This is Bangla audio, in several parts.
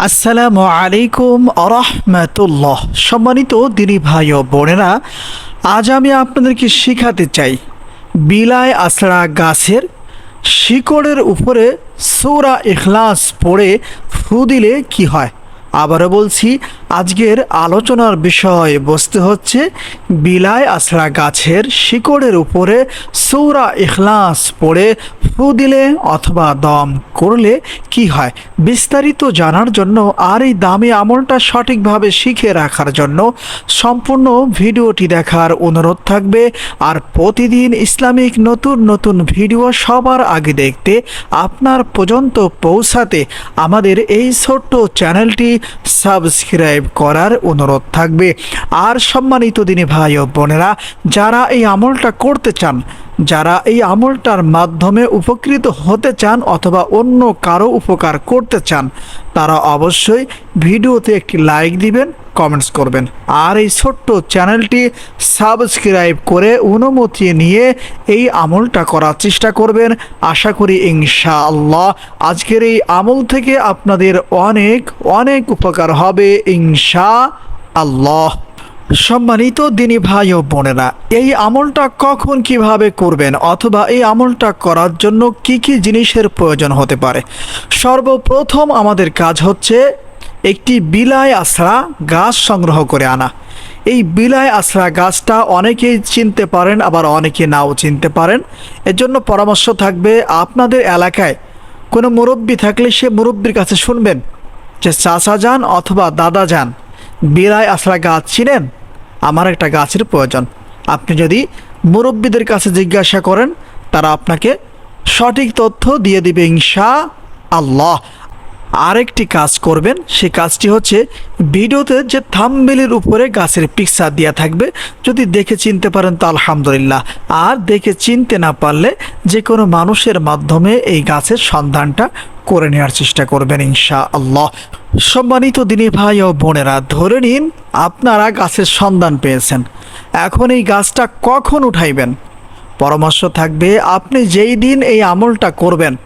আসসালামু আলাইকুম আরহামতুল্লাহ। সম্মানিত দিনী ভাই ও বোনেরা, আজ আমি আপনাদেরকে শেখাতে চাই বিলায় আসরা গাছের শিকড়ের উপরে সৌরা ইখলাস পড়ে ফু দিলে কি হয়। আবারও বলছি, আজকের আলোচনার বিষয় বসতে হচ্ছে বিলায় আসরা গাছের শিকড়ের উপরে সৌরা ইখলাস পড়ে ফু দিলে অথবা দম করলে কি হয়? বিস্তারিত জানার জন্য আর এই দামি আমলটা সঠিকভাবে শিখে রাখার জন্য সম্পূর্ণ ভিডিওটি দেখার অনুরোধ থাকবে। আর প্রতিদিন ইসলামিক নতুন নতুন ভিডিও সবার আগে দেখতে আপনার পর্যন্ত পৌঁছাতে আমাদের এই ছোট্ট চ্যানেলটি সাবস্ক্রাইব করার অনুরোধ থাকবে। আর সম্মানিত দিনে ভাই ও বোনেরা, যারা এই আমলটা করতে চান যারা এই আমলটার মাধ্যমে উপকৃত হতে চান অথবা অন্য কারও উপকার করতে চান, তারা অবশ্যই ভিডিওতে একটি লাইক দিবেন, কমেন্টস করবেন। আর এই ছোট্ট চ্যানেলটি সাবস্ক্রাইব করে অনুমতি নিয়ে এই আমলটা করার চেষ্টা করবেন। আশা করি ইনশাআল্লাহ আজকের এই আমল থেকে আপনাদের অনেক অনেক উপকার হবে ইনশা আল্লাহ সম্মানিত দিনী ভাই ও বোনেরা, এই আমলটা কখন কীভাবে করবেন অথবা এই আমলটা করার জন্য কি কি জিনিসের প্রয়োজন হতে পারে? সর্বপ্রথম আমাদের কাজ হচ্ছে একটি বিলায় আশ্রা গাছ সংগ্রহ করে আনা। এই বিলায় আশ্রা গাছটা অনেকেই চিনতে পারেন, আবার অনেকে নাও চিনতে পারেন। এর জন্য পরামর্শ থাকবে, আপনাদের এলাকায় কোনো মুরব্বী থাকলে সে মুরব্বীর কাছে শুনবেন যে চাচা যান অথবা দাদা যান বিলায় আশ্রা গাছ চিনেন? আমার একটা গাছের প্রয়োজন। আপনি যদি মুরব্বীদের কাছে জিজ্ঞাসা করেন, তারা আপনাকে সঠিক তথ্য দিয়ে দিবে ইনশা আল্লাহ আরেকটি কাজ করবেন, সে কাজটি হচ্ছে ভিডিওতে যে থামবেলের উপরে গাছের পিকচার দেওয়া থাকবে, যদি দেখে চিনতে পারেন তো আলহামদুলিল্লাহ। আর দেখে চিনতে না পারলে যে কোনো মানুষের মাধ্যমে এই গাছের সন্ধানটা করে নেওয়ার চেষ্টা করবেন ইনশা আল্লাহ সম্মানিত দিনী ভাই ও বোনেরা, ধরে নিন আপনারা গাছের সন্ধান পেয়েছেন। এখন এই গাছটা কখন উঠাইবেন? পরামর্শ থাকবে, আপনি যেই দিন এই আমলটা করবেন,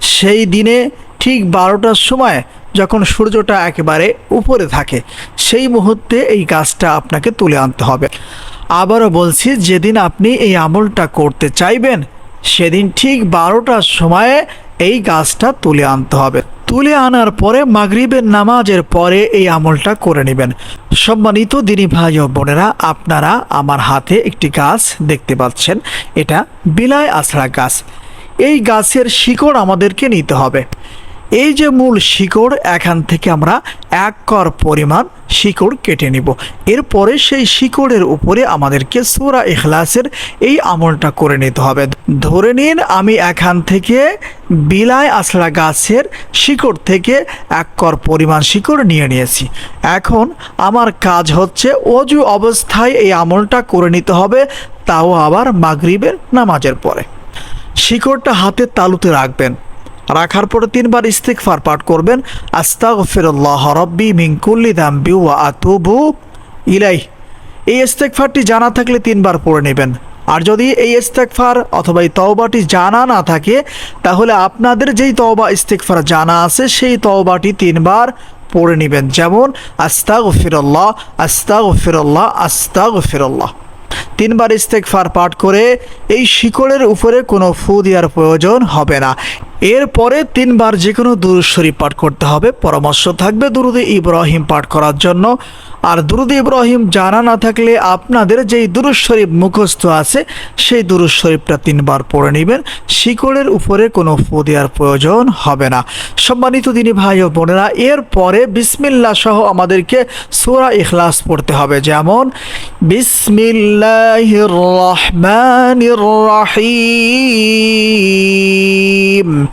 সেই দিনে ঠিক বারোটার সময় যখন সূর্যটা একেবারে উপরে থাকে, সেই মুহূর্তে এই গাছটা আপনাকে তুলে আনতে হবে। আবারও বলছি, যেদিন আপনি এই আমলটা করতে চাইবেন, সেদিন ঠিক বারোটার সময়ে এই গাছটা তুলে আনতে হবে। তুলে আনার পরে মাগরিবের নামাজের পরে এই আমলটা করে নেবেন। সম্মানিত দিনী ভাই ও বোনেরা, আপনারা আমার হাতে একটি গাছ দেখতে পাচ্ছেন। এটা বিলায় আছড়া গাছ। এই গাছের শিকড় আমাদেরকে নিতে হবে। এই যে মূল শিকড়, এখান থেকে আমরা এক কর পরিমাণ শিকড় কেটে নিব। এরপরে সেই শিকড়ের উপরে আমাদেরকে সোরা এখলাসের এই আমলটা করে নিতে হবে। ধরে নিন, আমি এখান থেকে বিলায় আসলা গাছের শিকড় থেকে এক কর পরিমাণ শিকড় নিয়ে নিয়েছি। এখন আমার কাজ হচ্ছে অজু অবস্থায় এই আমলটা করে নিতে হবে, তাও আবার মাগরিবের নামাজের পরে। শিকড়টা হাতের তালুতে রাখবেন। রাখার পরে তিনবার ইস্তিকফার পাঠ করবেন, আস্তাগফিরুল্লাহ রব্বি মিন কুল্লি দাম্বি ওয়া আতুবু ইলাই এই ইস্তেকফারটি জানা থাকলে তিনবার পড়ে নেবেন। আর যদি এই ইস্তেকফার অথবা এই তওবাটি জানা না থাকে, তাহলে আপনাদের যেই তওবা ইস্তেকফার জানা আছে, সেই তওবাটি তিনবার পড়ে নেবেন। যেমন, আস্তাগফিরুল্লাহ আস্তাগফিরুল্লাহ আস্তাগফিরুল্লাহ। তিনবার ইস্তেকফার পাঠ করে এই শিকড়ের উপরে কোনো ফু দেওয়ার প্রয়োজন হবে না। এরপরে তিনবার যে কোনো দুরুদ শরীফ পাঠ করতে হবে। পরামর্শ থাকবে দুরুদে ইব্রাহিম পাঠ করার জন্য। আর দুরুদ ইব্রাহিম জানা না থাকলে আপনাদের যেই দুরুদ শরীফ মুখস্থ আছে, সেই দুরুদ শরীফটা তিনবার পড়ে নেবেন। শিকড়ের উপরে কোনো ফু দেওয়ার প্রয়োজন হবে না। সম্মানিত দিনী ভাই ও বোনেরা, এরপরে বিসমিল্লা সহ আমাদেরকে সোরা ইখলাস পড়তে হবে। যেমন, বিসমিল্লাহির রহমানির রহিম।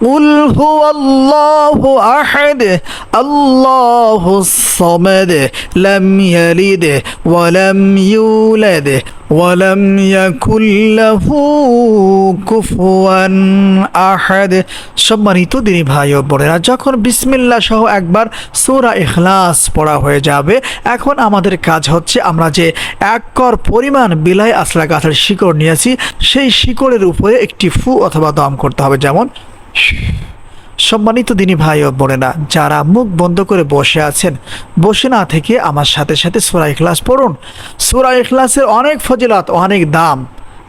قل هو الله أحد الله الصمد لم يلد ولم يولد ولم يكن له كفوا أحد সম্মানিত দিনী ভাই ও বোনেরা যখন বিসমিল্লা সহ একবার সূরা ইখলাস পড়া হয়ে যাবে এখন আমাদের কাজ হচ্ছে আমরা যে এক কর পরিমাণ বিলাই আসলা গাছের শিকড় নিয়েছি সেই শিকড়ের উপরে একটি ফু অথবা দম করতে হবে যেমন সম্মানিত দিনী ভাই ও বোনেরা, যারা মুখ বন্ধ করে বসে আছেন, বসে না থেকে আমার সাথে সাথে সুরা ইখলাস পড়ুন। সুরা ইখলাসের অনেক ফজিলাত, অনেক দাম।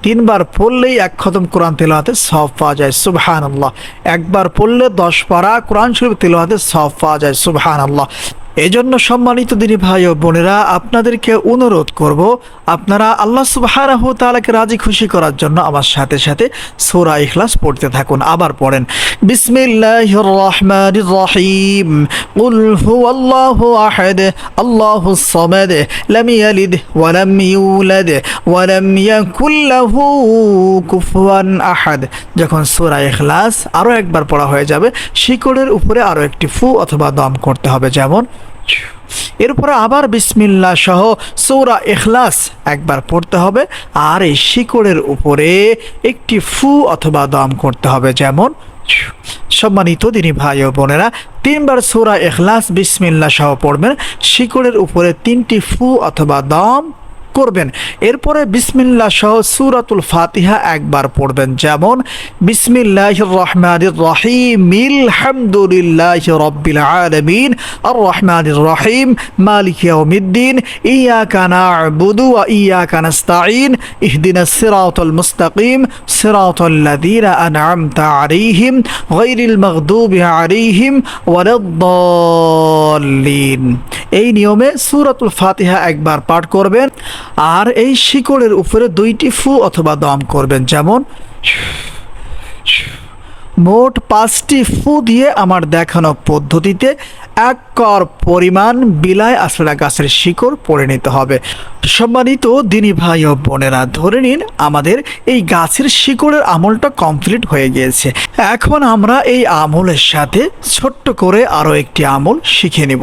তিনবার পড়লেই এক খতম কোরআন তেলাওয়াতে সব পাওয়া যায় সুবহান আল্লাহ একবার পড়লে দশ পারা কোরআন শরীফ তেলাওয়াতে সব পাওয়া যায় সুবহান আল্লাহ এজন্য সম্মানিত দিনী ভাই ও বোনেরা, আপনাদেরকে অনুরোধ করব, আপনারা আল্লাহ সুবাহারাহু তাআলাকে রাজি খুশি করার জন্য আমার সাথে সাথে সূরা ইখলাস পড়তে থাকুন। আবার পড়েন, বিসমিল্লাহির রহমানির রহিম। হুয়াল্লাহু আহাদ আল্লাহুস সামাদ, লাম ইয়ালিদ ওয়া লাম ইউলাদ ওয়া লাম ইয়াকুল লাহু কুফুয়ান আহাদ। যখন সূরা ইখলাস আরও একবার পড়া হয়ে যাবে, শিকড়ের উপরে আরও একটি ফু অথবা দম করতে হবে। যেমন এরপরে আবার বিসমিল্লা সহ সৌরা এখলাস একবার পড়তে হবে, আর এই শিকড়ের উপরে একটি ফু অথবা দম করতে হবে, যেমন সম্মানিত দিনী ভাই ও বোনেরা, তিনবার সৌরা এখলাস বিসমিল্লা সহ পড়বেন, শিকড়ের উপরে তিনটি ফু অথবা দম করবেন। এরপরে বিসমিল্লা সহ সুরাতুল ফাতিহা একবার পড়বেন। যেমন বিসমিল্লাহ রহমান রহিম আলহামদুলিল্লাহ রব্বিল আলমিন আর রহমান রহিম মালিক ইয়াউমিদ্দিন, ইয়াকা না'বুদু ওয়া ইয়াকা নাস্তাঈন, ইহদিনাস সিরাতাল মুস্তাকিম, সিরাতাল লাযীনা আন'আমতা আলাইহিম, গায়রিল মাগদুবি আলাইহিম ওয়ালাদ-দাল্লিন। এই নিয়মে সূরাতুল ফাতিহা একবার পাঠ করবেন। আর এই শিকড়ের উপরে দুইটি ফু অথবা দম করবেন যেমন মোট পাঁচটি ফু দিয়ে আমার দেখানো পদ্ধতিতে এক কর পরিমাণ বিলায় আসরা গাছের শিকড় পড়ে নিতে হবে। সম্মানিত দিনী ভাই ও বোনেরা, ধরে নিন আমাদের এই গাছের শিকড়ের আমলটা কমপ্লিট হয়ে গিয়েছে। এখন আমরা এই আমলের সাথে ছোট্ট করে আরও একটি আমল শিখে নিব।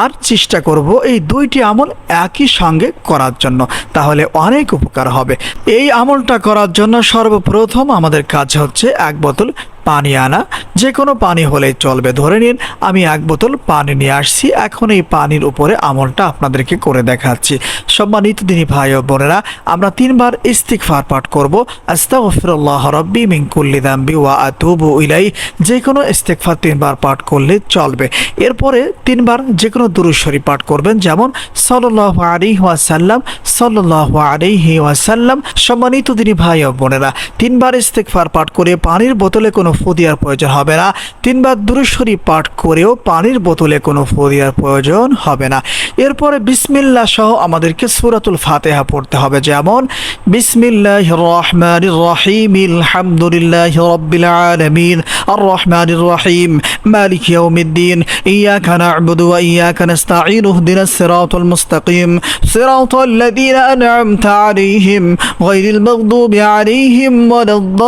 আর চেষ্টা করব এই দুইটি আমল একই সঙ্গে করার জন্য। তাহলে অনেক উপকার হবে। এই আমলটা করার জন্য সর্বপ্রথম আমাদের কাজ হচ্ছে এক বোতল পানি আনা। যে কোনো পানি হলেই চলবে। ধরে নিন, আমি এক বোতল পানি নিয়ে আসছি। এখন এই পানির উপরে আমলটা আপনাদেরকে করে দেখাচ্ছি। সম্মানিত দিনী ভাই ও বোনেরা, আমরা তিনবার ইস্তিকফার পাঠ করব। আস্তাগফিরুল্লাহ রব্বি মিন কুল্লি দাম্বি ওয়া আতুবু ইলাই যে কোনো ইস্তিকফার তিনবার পাঠ করলে চলবে। এরপরে তিনবার যে কোনো দুরুশ্বরী পাঠ করবেন। যেমন, সাল্লাল্লাহু আলাইহি ওয়াসাল্লাম, সাল্লাল্লাহু আলাইহি ওয়াসাল্লাম। সম্মানিত দিনী ভাই ও বোনেরা, তিনবার ইস্তিকফার পাঠ করে পানির বোতলে কোনো ফু দেওয়ার প্রয়োজন হবে না তিনবার দুরুশ্বরী পাঠ করেও পানির বোতলে কোনো ফু দেওয়ার প্রয়োজন হবে না এরপরে বিসমিল্লা সহ আমাদেরকে সুরাতুল ফাতেহা পড়তে হবে যেমন বিসমিল্লাহ রহমান রহিম আলহামদুলিল্লাহ রব্বিল আলামিন আর রহমান রহিম মালিক ইয়াউমিদ্দিন ইয়াকা না'বুদু ওয়া ইয়াকা নাস্তাঈন اهدنا الصراط المستقيم صراط الذين أنعمت عليهم غير المغضوب عليهم ولا الضالين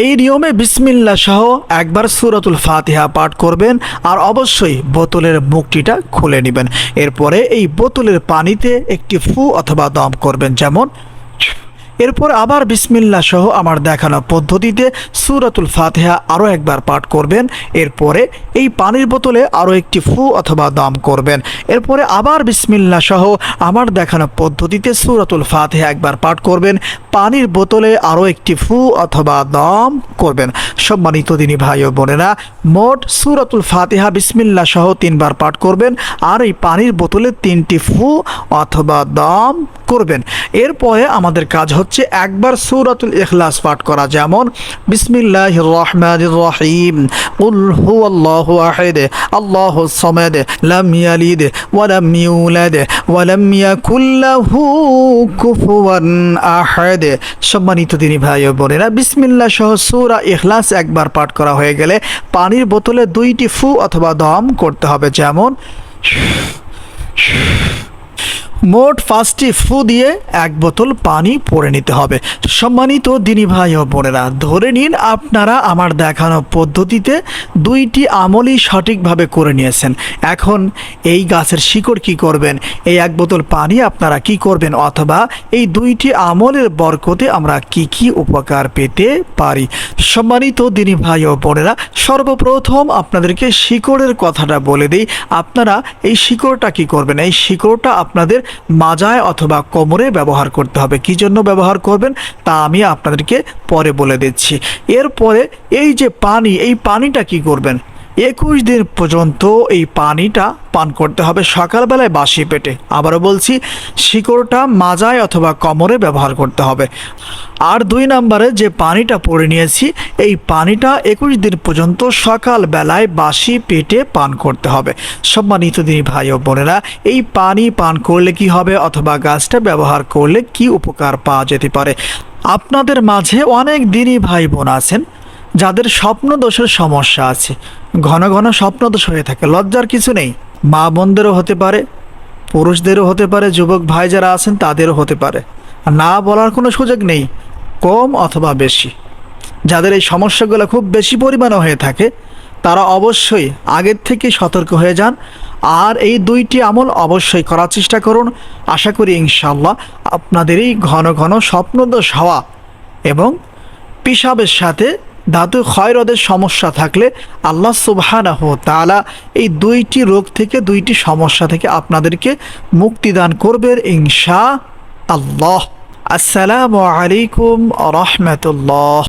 এই নিয়মে বিসমিল্লা সহ একবার সুরতুল ফাতিহা পাঠ করবেন আর অবশ্যই বোতলের মুখটিটা খুলে নেবেন। এরপরে এই বোতলের পানিতে একটি ফু অথবা দম করবেন, যেমন এরপর আবার বিসমিল্লা সহ আমার দেখানো পদ্ধতিতে সুরাতুল ফাতেহা আরও একবার পাঠ করবেন। এরপরে এই পানির বোতলে আরও একটি ফু অথবা দম করবেন। এরপরে আবার বিসমিল্লা সহ আমার দেখানো পদ্ধতিতে সুরাতুল ফাতিহা একবার পাঠ করবেন। পানির বোতলে আরও একটি ফু অথবা দম করবেন। সম্মানিত দিনী ভাই ও বোনেরা, মোট সুরাতুল ফাতেহা বিসমিল্লা সহ তিনবার পাঠ করবেন আর এই পানির বোতলে তিনটি ফু অথবা দম করবেন। এরপরে আমাদের কাজ হচ্ছে একবার সূরাতুল ইখলাস পাঠ করা যেমন বিসমিল্লাহ রহমান রহিম উল হু আল্লাহ আহেদ, আল্লাহ সমেদ, লাম ইয়ালিদ ওয়ালাম ইউলাদ ওয়ালাম ইয়াকুল্লাহু কুফুয়ান আহাদ। সম্মানিত দিনী ভাই ও বোনেরা, বিসমিল্লাহ সহ সূরা ইখলাস একবার পাঠ করা হয়ে গেলে পানির বোতলে দুইটি ফু অথবা দম করতে হবে, যেমন মোট পাঁচটি ফু দিয়ে এক বোতল পানি পরে নিতে হবে। সম্মানিত দিনী ভাই ও বোনেরা, ধরে নিন আপনারা আমার দেখানো পদ্ধতিতে দুইটি আমলই সঠিকভাবে করে নিয়েছেন। এখন এই গাছের শিকড় কি করবেন? এই এক বোতল পানি আপনারা কি করবেন? অথবা এই দুইটি আমলের বরকতে আমরা কি কি উপকার পেতে পারি? সম্মানিত দিনী ভাই ও বোনেরা, সর্বপ্রথম আপনাদেরকে শিকড়ের কথাটা বলে দিই। আপনারা এই শিকড়টা কি করবেন? এই শিকড়টা আপনাদের মাজায় অথবা কোমরে ব্যবহার করতে হবে। কি জন্য ব্যবহার করবেন? তা আমি আপনাদেরকে পরে বলে দিচ্ছি। এরপরে এই যে পানি, এই পানিটা কি করবেন? একুশ দিন পর্যন্ত এই পানিটা পান করতে হবে সকালবেলায় বাসি পেটে। আবারও বলছি, শিকড়টা মাজায় অথবা কোমরে ব্যবহার করতে হবে। আর দুই নম্বরে যে পানিটা পরে নিয়েছি, এই পানিটা একুশ দিন পর্যন্ত সকালবেলায় বাসি পেটে পান করতে হবে। সম্মানিত দিনী ভাই ও বোনেরা, এই পানি পান করলে কি হবে অথবা গাছটা ব্যবহার করলে কি উপকার পাওয়া যেতে পারে? আপনাদের মাঝে অনেক দিনই ভাই বোন আছেন যাদের স্বপ্ন দোষের সমস্যা আছে। ঘন ঘন স্বপ্ন দোষ হয়ে থাকে। লজ্জার কিছু নেই। মা বোনদেরও হতে পারে, পুরুষদেরও হতে পারে, যুবক ভাই যারা আছেন তাদেরও হতে পারে। না বলার কোনো সুযোগ নেই, কম অথবা বেশি। যাদের এই সমস্যাগুলো খুব বেশি পরিমাণে হয়ে থাকে, তারা অবশ্যই আগের থেকে সতর্ক হয়ে যান। আর এই দুইটি আমল অবশ্যই করার চেষ্টা করুন। আশা করি ইনশাল্লাহ আপনাদের এই ঘন ঘন স্বপ্নদোষ হওয়া এবং পিসাবের সাথে ধাতু ক্ষয়রদের সমস্যা থাকলে আল্লাহ সুবহানাহু তালা এই দুইটি রোগ থেকে, দুইটি সমস্যা থেকে আপনাদেরকে মুক্তিদান করবেন ইনশা আল্লাহ আসসালামু আলাইকুম রহমতুল্লাহ।